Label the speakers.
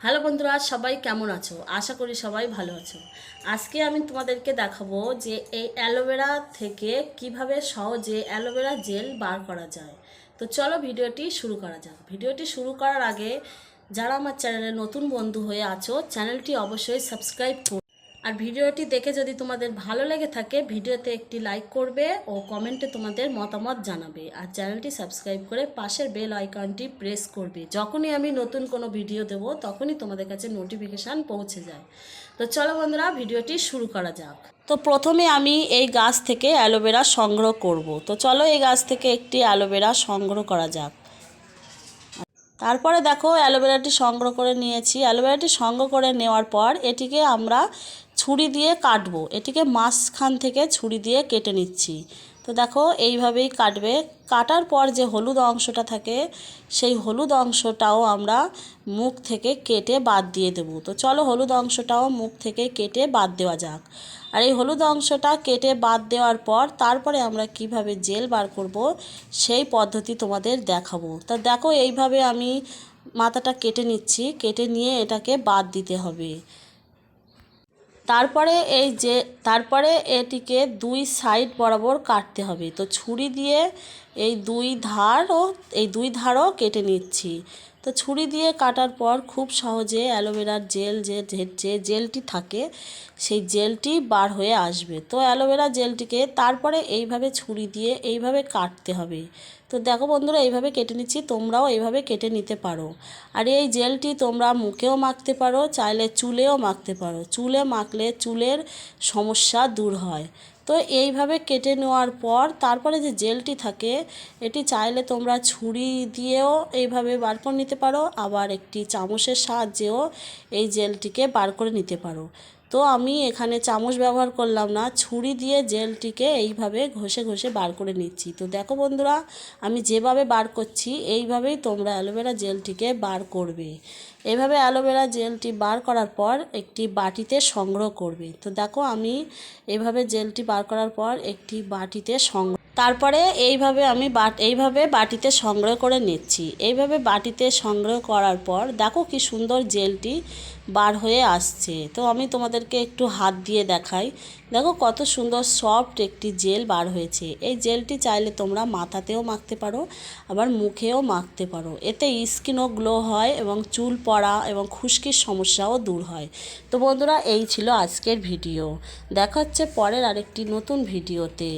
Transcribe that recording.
Speaker 1: Hello বন্ধুরা, সবাই কেমন আছো? আশা করি সবাই ভালো আছো। আজকে আমি তোমাদেরকে দেখাবো যে এই অ্যালোভেরা থেকে কীভাবে সহজে অ্যালোভেরা জেল বার করা যায়। তো চলো ভিডিওটি শুরু করা যাক। ভিডিওটি শুরু করার আগে যারা আমার চ্যানেলে নতুন বন্ধু হয়ে আছো, চ্যানেলটি অবশ্যই সাবস্ক্রাইব করো আর ভিডিওটি দেখে যদি তোমাদের ভালো লেগে থাকে, ভিডিওতে একটি লাইক করবে ও কমেন্টে তোমাদের মতামত জানাবে। আর চ্যানেলটি সাবস্ক্রাইব করে পাশের বেল আইকনটি প্রেস করবে। যখনই আমি নতুন কোনো ভিডিও দেব, তখনই তোমাদের কাছে নোটিফিকেশান পৌঁছে যায়। তো চলো বন্ধুরা, ভিডিওটি শুরু করা যাক। তো প্রথমে আমি এই গাছ থেকে অ্যালোভেরা সংগ্রহ করব। তো চলো এই গাছ থেকে একটি অ্যালোভেরা সংগ্রহ করা যাক। তারপরে দেখো অ্যালোভেরাটি সংগ্রহ করে নিয়েছি। অ্যালোভেরাটি সংগ্রহ করে নেওয়ার পর এটিকে আমরা ছুরি দিয়ে কাটবো। এটিকে মাঝখান থেকে ছুরি দিয়ে কেটে নিচ্ছি। তো দেখো, এইভাবেই কাটবে। কাটার পর যে হলুদ অংশটা থাকে, সেই হলুদ অংশটাও আমরা মুখ থেকে কেটে বাদ দিয়ে দেবো। তো চলো হলুদ অংশটাও মুখ থেকে কেটে বাদ দেওয়া যাক। আর এই হলুদ অংশটা কেটে বাদ দেওয়ার পর তারপরে আমরা কীভাবে জেল বার করব, সেই পদ্ধতি তোমাদের দেখাবো। তা দেখো, এইভাবে আমি মাথাটা কেটে নিচ্ছি। কেটে নিয়ে এটাকে বাদ দিতে হবে। তারপরে এই যে, তারপরে এটিকে দুই সাইড বরাবর কাটতে হবে। তো ছুরি দিয়ে এই দুই ধারও, এই দুই ধারও কেটে নিচ্ছি। তো ছুরি দিয়ে কাটার পর খুব সহজে অ্যালোভেরার জেল যে যে জেলটি থাকে, সেই জেলটি বার হয়ে আসবে। তো অ্যালোভেরা জেলটিকে তারপরে এইভাবে ছুরি দিয়ে এইভাবে কাটতে হবে। তো দেখো বন্ধুরা, এইভাবে কেটে নিচ্ছি, তোমরাও এইভাবে কেটে নিতে পারো। আর এই জেলটি তোমরা মুখেও মাখতে পারো, চাইলে চুলেও মাখতে পারো। চুলে মাখলে চুলের সমস্যা দূর হয়। তো এইভাবে কেটে নেওয়ার পর তারপরে যে জেলটি থাকে, এটি চাইলে তোমরা ছুরি দিয়েও এইভাবে বার করে নিতে পারো, আবার একটি চামচের সাহায্যেও এই জেলটিকে বার করে নিতে পারো। তো আমি এখানে চামচ ব্যবহার করলাম না, ছুরি দিয়ে জেলটিকে এইভাবে ঘষে ঘষে বার করে নিচ্ছি। তো দেখো বন্ধুরা, আমি যেভাবে বার করছি, এইভাবেই তোমরা অ্যালোভেরা জেলটিকে বার করবে। এভাবে অ্যালোভেরা জেলটি বার করার পর একটি বাটিতে সংগ্রহ করবে। তো দেখো আমি এইভাবে জেলটি বার করার পর একটি বাটিতে সংগ্রহ তারপরে এইভাবে আমি বাট এইভাবে বাটিতে সংগ্রহ করে নিচ্ছি। এইভাবে বাটিতে সংগ্রহ করার পর দেখো কি সুন্দর জেলটি বার হয়ে আসছে। তো আমি তোমাদেরকে একটু হাত দিয়ে দেখাই দেখো কত সুন্দর সফট একটি জেল বার হয়েছে। এই জেলটি চাইলে তোমরা মাথাতেও মাখতে পারো, আবার মুখেও মাখতে পারো। এতে স্কিনও গ্লো হয় এবং চুল পড়া এবং খুশকির সমস্যাও দূর হয়। তো বন্ধুরা, এই ছিল আজকের ভিডিও দেখা হচ্ছে পরের আরেকটি নতুন ভিডিওতে